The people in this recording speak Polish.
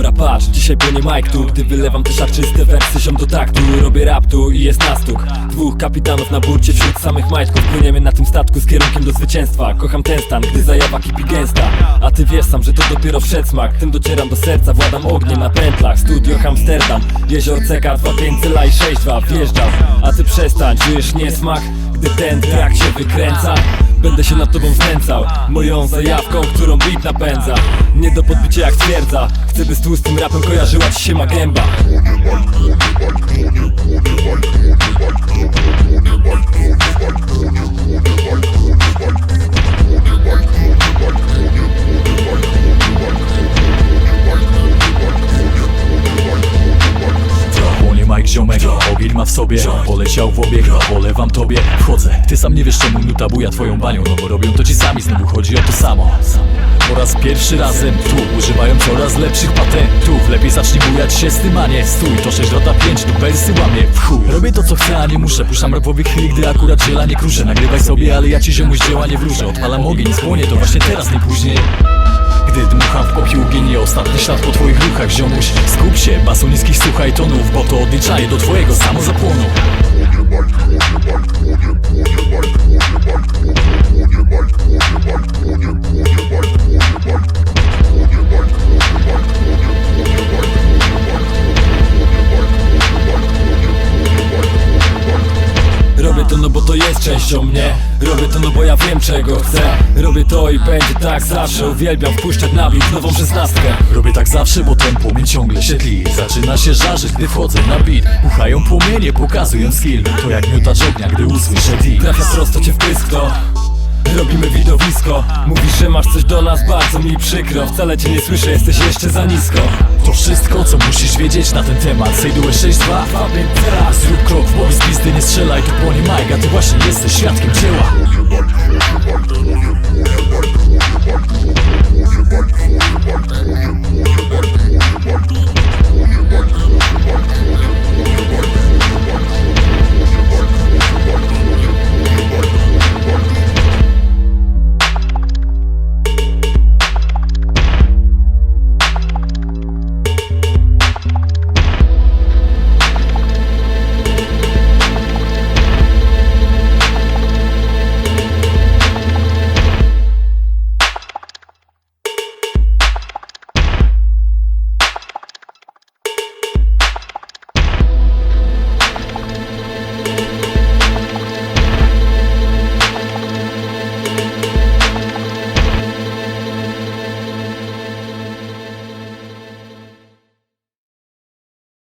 Dobra patrz, dzisiaj płonie Mike tu. Gdy wylewam te szarczyste wersy ziom do taktu Robię rap tu i jest nastuk Dwóch kapitanów na burcie wśród samych majtków. Płyniemy na tym statku z kierunkiem do zwycięstwa. Kocham ten stan, gdy zajawa kipi gęsta. A ty wiesz sam, że to dopiero wszedł smak Tym docieram do serca, władam ogniem na pętlach. Studio Amsterdam, jezior CK 25 cela i 62 Wjeżdżam, a ty przestań, czujesz niesmak Gdy ten track się wykręca Będę się nad tobą znęcał. Moją zajawką, którą beat napędza. Nie do podbicia jak twierdza. Chcę by z tłustym rapem kojarzyła ci się ma gęba ma w sobie. Poleciał w obieg, polewam tobie. Wchodzę, ty sam nie wiesz czemu nuta buja twoją banią No bo robią to ci sami, znowu chodzi o to samo. Po raz pierwszy razem tu Używają coraz lepszych patentów. Lepiej zacznij bujać się z tym, a nie stój. To 6 lata 5, tu persy łamie w chuj. Robię to co chcę, a nie muszę. Puszczam rapowych chwili, gdy akurat ziela nie kruszę. Nagrywaj sobie, ale ja ci ziomuś dzieła nie wróżę. Odpalam ogień, spłonie, to właśnie teraz, nie później gdy dmucham w popiół ginie ostatni ślad po twoich ruchach Ziomuś, skup się, basu niskich słuchaj tonów Bo to odliczaje do twojego samozapłonu. Robię to no bo to jest częścią mnie. Robię to no bo ja wiem czego chcę. Robię to i będzie tak zawsze. Uwielbiam wpuszczać na bit nową szesnastkę. Robię tak zawsze, bo ten płomień ciągle się tli. Zaczyna się żarzyć, gdy wchodzę na beat. Puchają płomienie, pokazując skill. To jak miotacz ognia, gdy usłyszę deep Trafia prosto cię w pysk to Robimy widowisko. Mówisz, że masz coś do nas, bardzo mi przykro. Wcale cię nie słyszę, jesteś jeszcze za nisko. To wszystko, wiedzieć na ten temat. Sejdułeś 6-2 Zrób krok w bok z pizdy, nie strzelaj Tu płonie Mike, a ty właśnie jesteś świadkiem dzieła